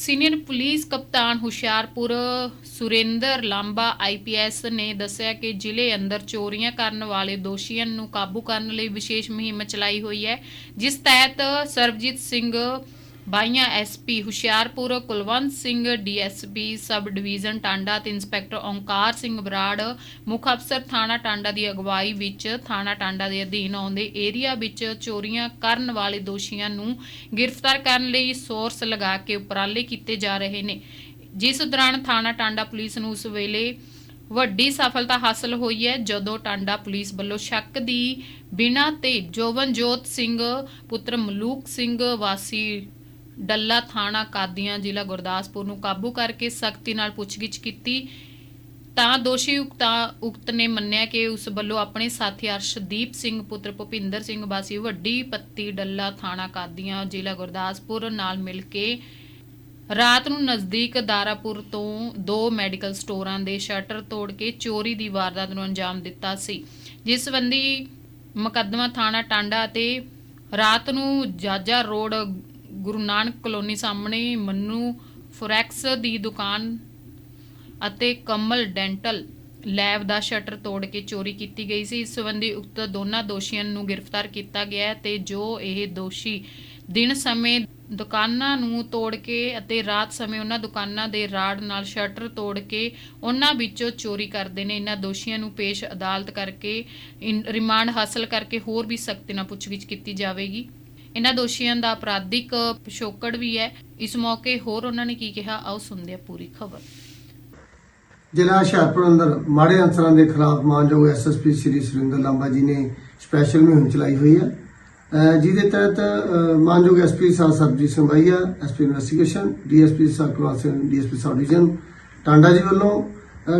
Senior police ਕਪਤਾਨ ਹੁਸ਼ਿਆਰਪੁਰ ਸੁਰਿੰਦਰ ਲਾਂਬਾ IPS ਨੇ ਦੱਸਿਆ ਕਿ ਜ਼ਿਲ੍ਹੇ ਅੰਦਰ ਚੋਰੀਆਂ ਕਰਨ ਵਾਲੇ ਦੋਸ਼ੀਆਂ ਨੂੰ ਕਾਬੂ ਕਰਨ ਲਈ ਵਿਸ਼ੇਸ਼ ਮੁਹਿੰਮ ਚਲਾਈ ਹੋਈ ਹੈ। ਜਿਸ ਤਹਿਤ Sarabjit Singh Bains SP Hoshiarpur, Kulwant Singh DSP sub division Tanda ਤੇ ਇੰਸਪੈਕਟਰ ਓਂਕਾਰ ਸਿੰਘ ਬਰਾੜ, ਮੁੱਖ ਅਫਸਰ ਥਾਣਾ ਟਾਂਡਾ ਦੀ ਅਗਵਾਈ ਵਿੱਚ ਥਾਣਾ ਟਾਂਡਾ ਦੇ ਅਧੀਨ ਆਉਂਦੇ ਏਰੀਆ ਵਿੱਚ ਚੋਰੀਆਂ ਕਰਨ ਵਾਲੇ ਦੋਸ਼ੀਆਂ ਨੂੰ ਗ੍ਰਿਫਤਾਰ ਕਰਨ ਲਈ ਸੋਰਸ ਲਗਾ ਕੇ ਉਪਰਾਲੇ ਕੀਤੇ ਜਾ ਰਹੇ ਨੇ। ਜਿਸ ਦੌਰਾਨ ਥਾਣਾ ਟਾਂਡਾ ਪੁਲਿਸ ਨੂੰ ਉਸ ਵੇਲੇ ਵੱਡੀ ਸਫਲਤਾ ਹਾਸਲ ਹੋਈ ਹੈ, ਜਦੋਂ ਟਾਂਡਾ ਪੁਲਿਸ ਵੱਲੋਂ ਸ਼ੱਕ ਦੀ ਬਿਨਾਂ ਤੇ ਜੋਵਨਜੋਤ ਸਿੰਘ, ਪੁੱਤਰ ਮਲੂਕ ਸਿੰਘ ਵਾਸੀ ਡੱਲਾ ਥਾਣਾ ਕਾਦੀਆਂ ਜ਼ਿਲ੍ਹਾ ਗੁਰਦਾਸਪੁਰ ਨੂੰ ਕਾਬੂ ਕਰਕੇ ਸਖਤੀ ਨਾਲ ਪੁੱਛਗਿੱਛ ਕੀਤੀ। ਤਾਂ ਦੋਸ਼ੀ ਉਕਤਾ, ਉਕਤ ਨੇ ਮੰਨਿਆ ਕਿ ਉਸ ਵੱਲੋਂ ਆਪਣੇ ਸਾਥੀ ਅਰਸ਼ਦੀਪ ਸਿੰਘ, ਪੁੱਤਰ ਭੁਪਿੰਦਰ ਸਿੰਘ ਵਾਸੀ ਵੱਡੀ ਪੱਤੀ ਡੱਲਾ ਥਾਣਾ ਕਾਦੀਆਂ ਜ਼ਿਲ੍ਹਾ ਗੁਰਦਾਸਪੁਰ ਨਾਲ ਮਿਲ ਕੇ ਰਾਤ ਨੂੰ ਨਜ਼ਦੀਕ ਦਾਰਾਪੁਰ ਤੋਂ ਦੋ ਮੈਡੀਕਲ ਸਟੋਰਾਂ ਦੇ ਸ਼ਟਰ ਤੋੜ ਕੇ ਚੋਰੀ ਦੀ ਵਾਰਦਾਤ ਨੂੰ ਅੰਜਾਮ ਦਿੱਤਾ ਸੀ। ਜਿਸ ਸੰਬੰਧੀ ਮੁਕੱਦਮਾ ਥਾਣਾ ਟਾਂਡਾ ਅਤੇ ਰਾਤ ਨੂੰ ਜਾਜਾ ਰੋਡ ਗੁਰੂ ਨਾਨਕ ਕਲੋਨੀ ਸਾਹਮਣੇ ਮੰਨੂ ਫੋਰੈਕਸ ਦੀ ਦੁਕਾਨ ਅਤੇ ਕਮਲ ਡੈਂਟਲ ਲੈਬ ਦਾ ਸ਼ਟਰ ਤੋੜ ਕੇ ਚੋਰੀ ਕੀਤੀ ਗਈ ਸੀ। ਇਸ ਸੰਬੰਧੀ ਉਕਤ ਦੋਨਾਂ ਦੋਸ਼ੀਆਂ ਨੂੰ ਗ੍ਰਿਫਤਾਰ ਕੀਤਾ ਗਿਆ ਹੈ ਤੇ ਜੋ ਇਹ ਦੋਸ਼ੀ ਦਿਨ ਸਮੇਂ ਦੁਕਾਨਾਂ ਨੂੰ ਤੋੜ ਕੇ ਅਤੇ ਰਾਤ ਸਮੇਂ ਉਹਨਾਂ ਦੁਕਾਨਾਂ ਦੇ ਰਾੜ ਨਾਲ ਸ਼ਟਰ ਤੋੜ ਕੇ ਉਹਨਾਂ ਵਿੱਚੋਂ ਚੋਰੀ ਕਰਦੇ ਨੇ। ਇਹਨਾਂ ਦੋਸ਼ੀਆਂ ਨੂੰ ਪੇਸ਼ ਅਦਾਲਤ ਕਰਕੇ ਰਿਮਾਂਡ ਹਾਸਲ ਕਰਕੇ ਹੋਰ ਵੀ ਸਖਤੀ ਨਾਲ ਪੁੱਛਗਿੱਛ ਕੀਤੀ ਜਾਵੇਗੀ। ਇਹਨਾਂ ਦੋਸ਼ੀਆਂ ਦਾ ਅਪਰਾਧਿਕ ਪਿਛੋਕੜ ਵੀ ਹੈ। ਇਸ ਮੌਕੇ ਹੋਰ ਉਹਨਾਂ ਨੇ ਕੀ ਕਿਹਾ? ਆਓ ਸੁਣਦੇ ਹਾਂ ਪੂਰੀ ਖਬਰ। ਜ਼ਿਲ੍ਹਾ ਹੁਸ਼ਿਆਰਪੁਰ ਅੰਦਰ ਮਾੜੇ ਅਨਸਰਾਂ ਦੇ ਖਿਲਾਫ ਮਾਨਯੋਗ ਐਸਐਸਪੀ ਸ੍ਰੀ ਸੁਰਿੰਦਰ ਲਾਂਬਾ ਜੀ ਨੇ ਸਪੈਸ਼ਲ ਮੁਹਿੰਮ ਚਲਾਈ ਹੋਈ ਹੈ। ਜਿਹਦੇ ਤਹਿਤ ਮਾਨਯੋਗ ਐਸਪੀ ਸਾਹਿਬ Sarabjit Singh ਬਾਈਆ SP investigation DSP ਸਾਹਿਬ Kulwant Singh DSP sub division, Tanda ji ਵੱਲੋਂ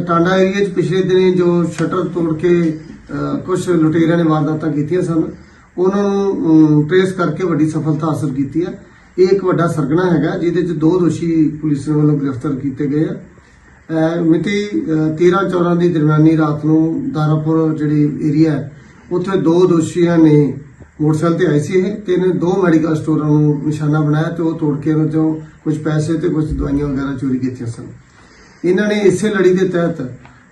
ਟਾਂਡਾ ਏਰੀਆ 'ਚ ਪਿਛਲੇ ਦਿਨੀ ਜੋ ਸ਼ਟਰ ਤੋੜ ਕੇ ਕੁਝ ਲੁਟੇਰਿਆਂ ਨੇ ਵਾਰਦਾਤਾਂ ਕੀਤੀਆਂ ਸਨ। ਉਹਨਾਂ ਨੂੰ ਟ੍ਰੇਸ ਕਰਕੇ ਵੱਡੀ ਸਫਲਤਾ ਹਾਸਲ ਕੀਤੀ ਹੈ। ਇਹ ਇੱਕ ਵੱਡਾ ਸਰਗਣਾ ਹੈਗਾ, ਜਿਹਦੇ 'ਚ ਦੋ ਦੋਸ਼ੀ ਪੁਲਿਸ ਵੱਲੋਂ ਗ੍ਰਿਫਤਾਰ ਕੀਤੇ ਗਏ ਆ। ਮਿਤੀ 13 14 ਦੀ ਦਰਮਿਆਨੀ ਰਾਤ ਨੂੰ ਦਾਰਾਪੁਰ ਜਿਹੜੀ ਏਰੀਆ ਹੈ, ਉੱਥੇ ਦੋ ਦੋਸ਼ੀਆਂ ਨੇ ਮੋਟਰਸਾਈਕਲ ਤੇ ਆਏ ਸੀ ਇਹ। ਤੇ ਇਹਨੇ ਦੋ ਮੈਡੀਕਲ ਸਟੋਰਾਂ ਨੂੰ ਨਿਸ਼ਾਨਾ ਬਣਾਇਆ ਤੇ ਉਹ ਤੋੜ ਕੇ ਉਹਨਾਂ ਚੋਂ ਕੁਝ ਪੈਸੇ ਤੇ ਕੁਝ ਦਵਾਈਆਂ ਵਗੈਰਾ ਚੋਰੀ ਕੀਤੀਆਂ ਸਨ। ਇਹਨਾਂ ਨੇ ਇਸੇ ਲੜੀ ਦੇ ਤਹਿਤ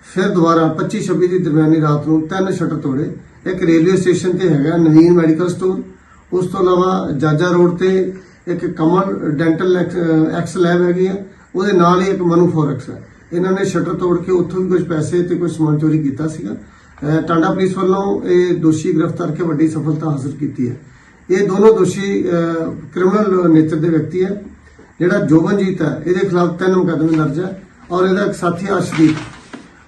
ਫਿਰ ਦੁਬਾਰਾ 25 26 ਦੀ ਦਰਮਿਆਨੀ ਰਾਤ ਨੂੰ ਤਿੰਨ ਸ਼ਟਰ ਤੋੜੇ। ਇੱਕ ਰੇਲਵੇ ਸਟੇਸ਼ਨ ਤੇ ਹੈਗਾ ਨਵੀਨ ਮੈਡੀਕਲ ਸਟੋਰ। ਉਸ ਤੋਂ ਇਲਾਵਾ ਜਾਜਾ ਰੋਡ ਤੇ ਇੱਕ ਕਮਲ ਡੈਂਟਲ ਐਕਸ ਲੈਬ ਹੈਗੀ ਆ। ਉਹਦੇ ਨਾਲ ਹੀ ਇੱਕ ਮਨੂ ਫੋਰੈਕਸ ਹੈ। ਇਹਨਾਂ ਨੇ ਸ਼ਟਰ ਤੋੜ ਕੇ ਉੱਥੋਂ ਵੀ ਕੁਝ ਪੈਸੇ ਤੇ ਕੁਝ ਸਮਾਨ ਚੋਰੀ ਕੀਤਾ ਸੀਗਾ। ਟਾਂਡਾ ਪੁਲਿਸ ਵੱਲੋਂ ਇਹ ਦੋਸ਼ੀ ਗ੍ਰਿਫਤਾਰ ਕੇ ਵੱਡੀ ਸਫਲਤਾ ਹਾਸਲ ਕੀਤੀ ਹੈ। ਇਹ ਦੋਨੋਂ ਦੋਸ਼ੀ ਕ੍ਰਿਮੀਨਲ ਨੇਚਰ ਦੇ ਵਿਅਕਤੀ ਹੈ। ਜਿਹੜਾ ਜੋਬਨਜੀਤ ਹੈ, ਇਹਦੇ ਖਿਲਾਫ ਤਿੰਨ ਮੁਕੱਦਮੇ ਦਰਜ ਹੈ ਔਰ ਇਹਦਾ ਇੱਕ ਸਾਥੀ ਅਰਸ਼ਦੀਪ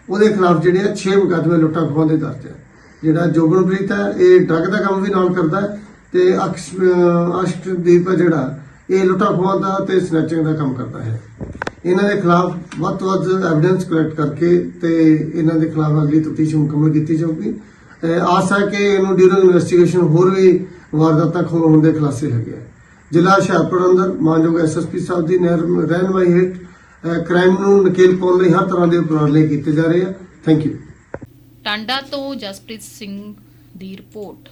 ਉਹਦੇ ਖਿਲਾਫ ਜਿਹੜੇ ਆ 6 ਮੁਕੱਦਮੇ ਲੁੱਟਾਂ ਖੋਹਾਂ ਦੇ ਦਰਜ ਹੈ। ਜਿਹੜਾ ਜੋਬਨਪ੍ਰੀਤ ਹੈ, ਇਹ ਡਰੱਗ ਦਾ ਕੰਮ ਵੀ ਨਾਲ ਕਰਦਾ ਹੈ ਤੇ ਅਕਸ਼, ਅਹ, ਅਸ਼ਟਦੀਪ ਹੈ ਜਿਹੜਾ, ਇਹ ਲੁੱਟਾਂ ਖੋਹਾਂ ਦਾ ਤੇ ਸਨੈਚਿੰਗ ਦਾ ਕੰਮ ਕਰਦਾ ਹੈ। ਇਹਨਾਂ ਦੇ ਖਿਲਾਫ ਵੱਧ ਤੋਂ ਵੱਧ ਐਵੀਡੈਂਸ ਕਲੈਕਟ ਕਰਕੇ ਤੇ ਇਹਨਾਂ ਦੇ ਖਿਲਾਫ ਅਗਲੀ ਤਫਤੀਸ਼ ਮੁਕੰਮਲ ਕੀਤੀ ਜਾਊਗੀ। ਆਸ ਹੈ ਕਿ ਇਹਨੂੰ ਡਿਊਰਿੰਗ ਇਨਵੈਸਟੀਗੇਸ਼ਨ ਹੋਰ ਵੀ ਵਾਰਦਾਤਾਂ ਹੋਣ ਦੇ ਖੁਲਾਸੇ ਹੈਗੇ ਆ। ਜ਼ਿਲ੍ਹਾ ਹੁਸ਼ਿਆਰਪੁਰ ਅੰਦਰ ਮਾਨਯੋਗ ਐਸਐਸਪੀ ਸਾਹਿਬ ਦੀ ਰਹਿਨੁ- ਰਹਿਨੁਮਾਈ ਹੇਠ ਕ੍ਰਾਈਮ ਨੂੰ ਨਕੇਲ ਪਾਉਣ ਲਈ ਹਰ ਤਰ੍ਹਾਂ ਦੇ ਉਪਰਾਲੇ ਕੀਤੇ ਜਾ ਰਹੇ ਆ। ਥੈਂਕ ਯੂ ਟਾਂਡਾ ਤੋਂ ਜਸਪ੍ਰੀਤ ਸਿੰਘ ਦੀ ਰਿਪੋਰਟ।